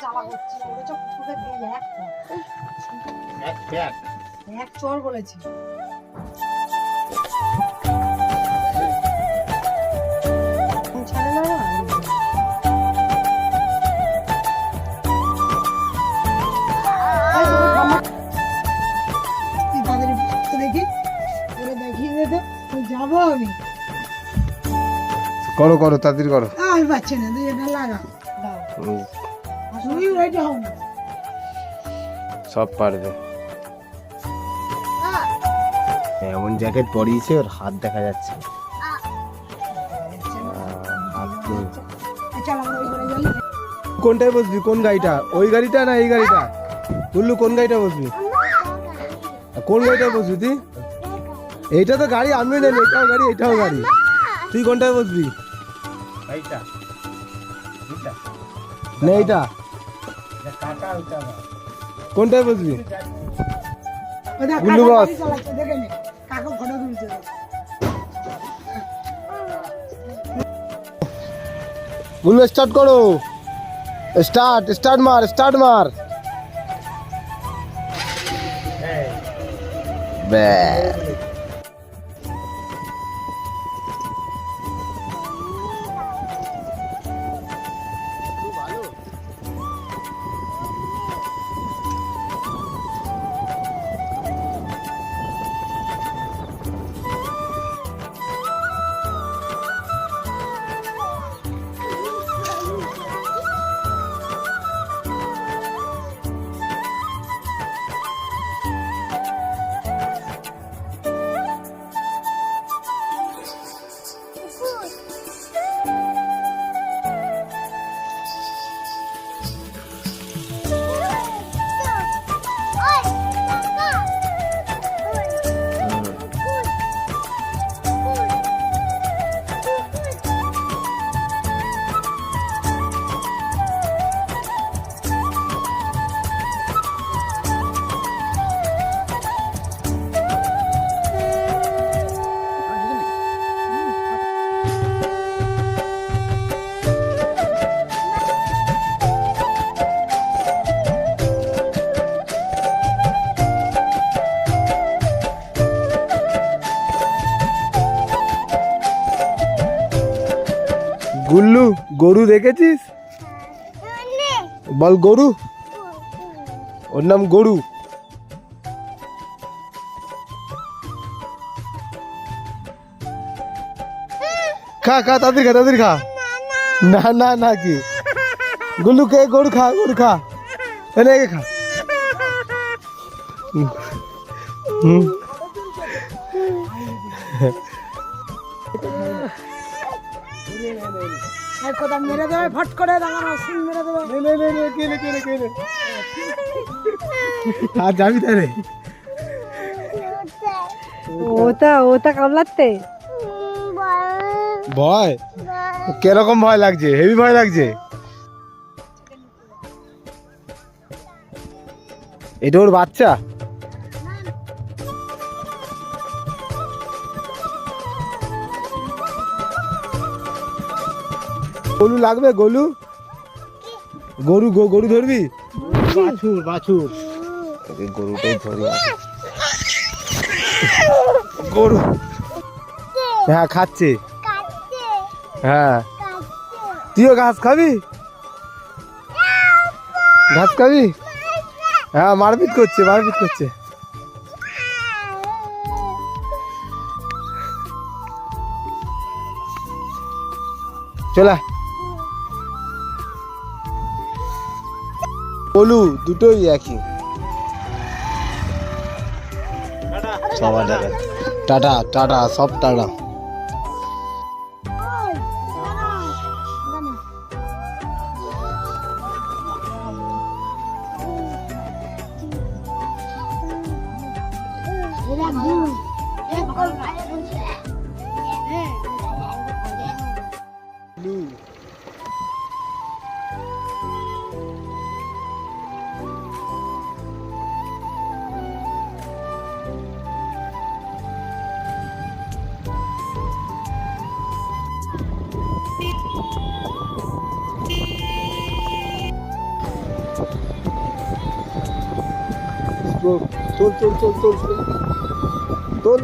জ্বালা করছে। বলেছে ফুটে দিয়ে এক এক ব্যাগ এক চর বলেছে। ছাড়ে না না। এই তোর ঠাম্মা। তুই তাদের দেখি দেখিয়ে দে তো যাব আমি। করো করো তাড়াতাড়ি করো। আ, আমি পাচ্ছি না তুই এটা লাগা। দাও। তুই রেডি হও না সব পারবে। এমন জ্যাকেট পরিয়েছে ওর হাত দেখা যাচ্ছে। কোনটায় বসবি? কোন গাড়িটা? ওই গাড়িটা না এই গাড়িটা? তুল্লু কোন গাড়িটা বসবি? কোন গাড়িটায় বসবি তুই? এইটা তো গাড়ি আমি জানি এটাও গাড়ি এটাও গাড়ি। তুই কোনটায় বসবি? এইটা। না এইটা। কোনটায় বসবি ওই দেখ, গুল্লু কাকা বস। গাড়ি চালাচ্ছে, দেখে নে। কাকা ফটো তুলছে। গুলো স্টার্ট করো স্টার্ট স্টার্ট মার স্টার্ট মার ব্যাস গুল্লু গরু দেখেছিস? বল গরু। ওর নাম গরু। খা খা তাদের খা তাদের খা। না না না কি? গুল্লু কে গরু খা গরু খা। এনে খা। হুম। এক কথা মেরে দেবে ফট করে দাঁড়ানো সিং মেরে দেবে। নে নে নে নে কেলে কেলে কেলে আর যাবি তারে ওটা ওটা কামলাতে? ভয়? কীরকম ভয় লাগছে? হেভি ভয় লাগছে? এটা ওর বাচ্চা? গরু লাগবে গরু? গরু গো- গরু ধরবি? বাছুর বাছুর। গরুটাই ধরি গরু। হ্যাঁ খাচ্ছে। হ্যাঁ। তুইও ঘাস খাবি? ঘাস খাবি? হ্যাঁ মারপিট করছে মারপিট করছে। চলা কলু দুটোই একই। টাটা টাটা সব টাটা। তোল তোল তোল তোল তোল তোল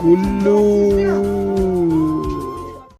গুল্লু